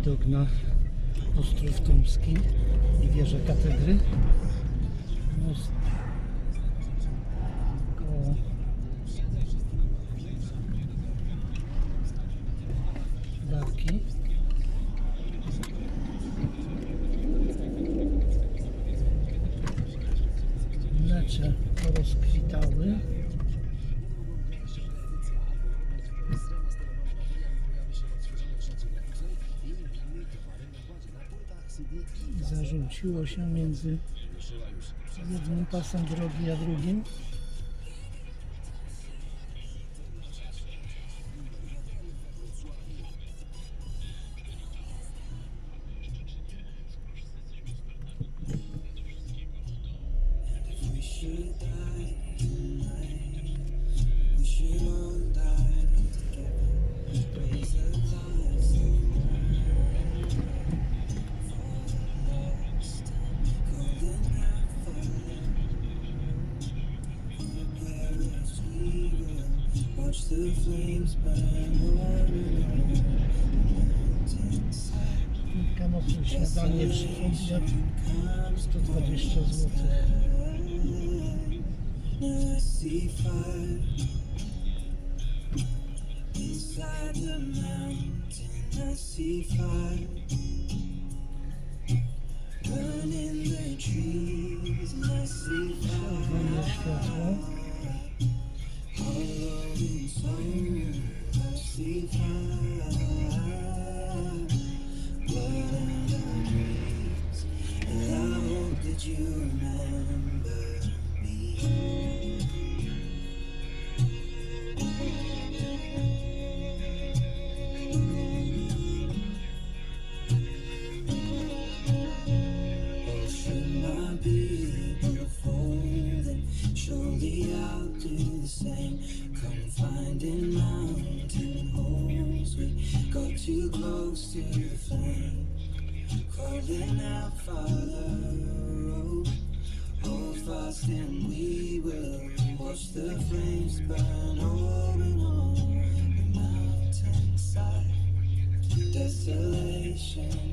widok na Ostrów Tumski i wieżę katedry. Most koło barki. Mecze porozkwitały. kręciło się między jednym pasem drogi a drugim. Kilka nocnych śniadanie przy obiad 120 zł. Inside Burning the trees I see fire watch the flames burn on and on the mountain side. Desolation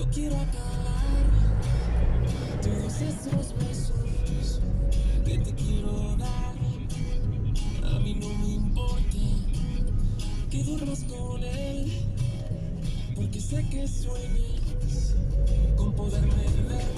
Yo quiero acabar todos esos besos que te quiero dar. A mí no me importa que duermas con él, porque sé que sueñas con poderme ver.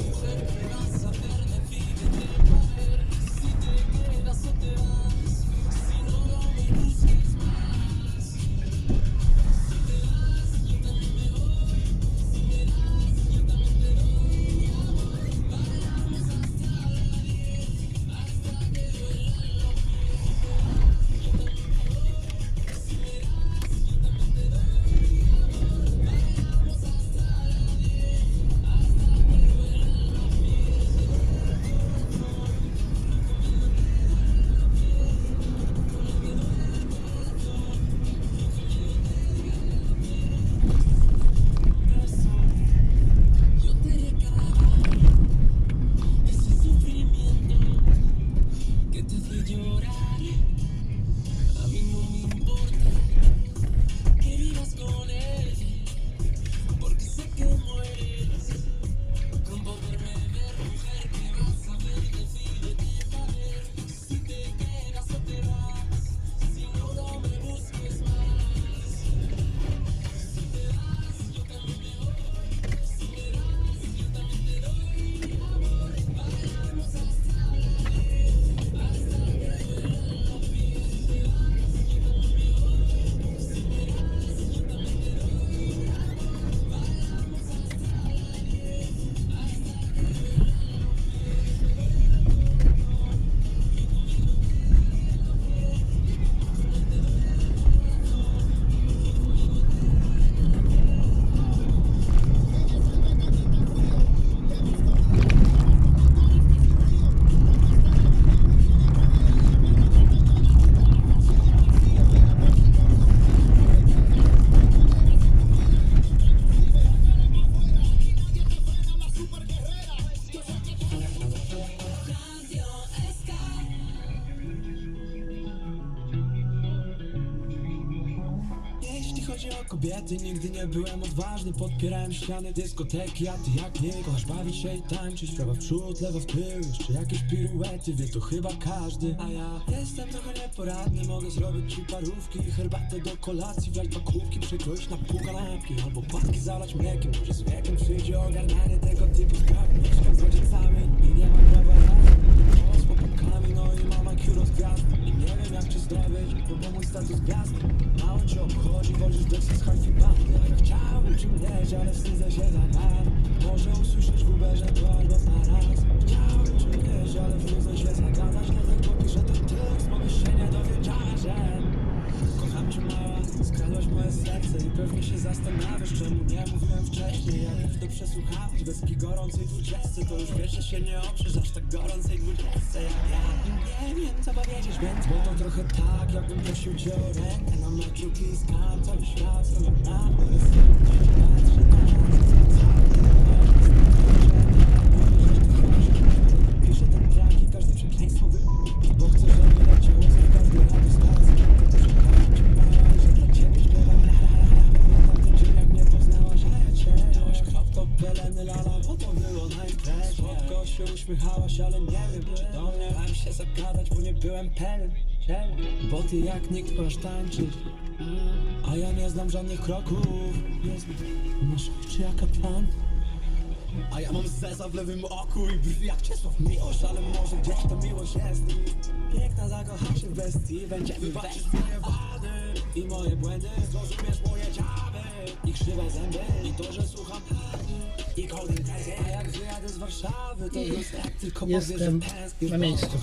Chodzi o kobiety, nigdy nie byłem odważny. Podpierałem ściany dyskoteki, a ty jak nie Kochasz bawić się i tańczyć, prawa w przód, lewo w tył Jeszcze jakieś piruety, wie to chyba każdy. A ja jestem trochę nieporadny, mogę zrobić ci parówki Herbatę do kolacji, wlać dwa kubki Przekroić na pół kanapki, albo płatki zalać mlekiem. Może z wiekiem przyjdzie ogarnianie tego typu spraw Mieszkam z rodzicami i nie mam prawa kiuro z gwiazd nie wiem jak cię zdobyć, bo mój status gwiazdy Mało cię obchodzi, wolisz deksy z hajfi bandy ja chciałbym ci mleć, ale wstydzę się za rad Może usłyszeć w Uberze to albo na raz. Chciałbym ci mleć, ale wstydzę się zagadać Dlatego piszę ten tekst, bo byś się nie dowiedziała, że Kocham cię mała, skradłaś moje serce I pewnie się zastanawiasz, czemu nie mówiłem wcześniej. Jak już to przesłuchałeś, bez ki gorącej dwudziestce To już wiesz, że się nie oprzesz co powiedzieć, więc Bo to trochę tak, jakbym prosił cię o rękę Na meczu kiskam cały świat, stawiam na moje serce Patrzy na nas, uśmiechałaś, ale nie wiem czy do mnie się zagadać, bo nie byłem pewien? Bo ty jak nikt masz tańczyć A ja nie znam żadnych kroków. Masz oczy jak kaplan a ja mam zeza w lewym oku i brwi jak Czesław Miłosz Ale może gdzieś to miłość jest. Piękna zakocha się w bestii Będzie wybaczyć moje wady. I moje błędy Zrozumiesz moje dziaby I krzywe zęby I to, że słucham że Jestem na miejscu.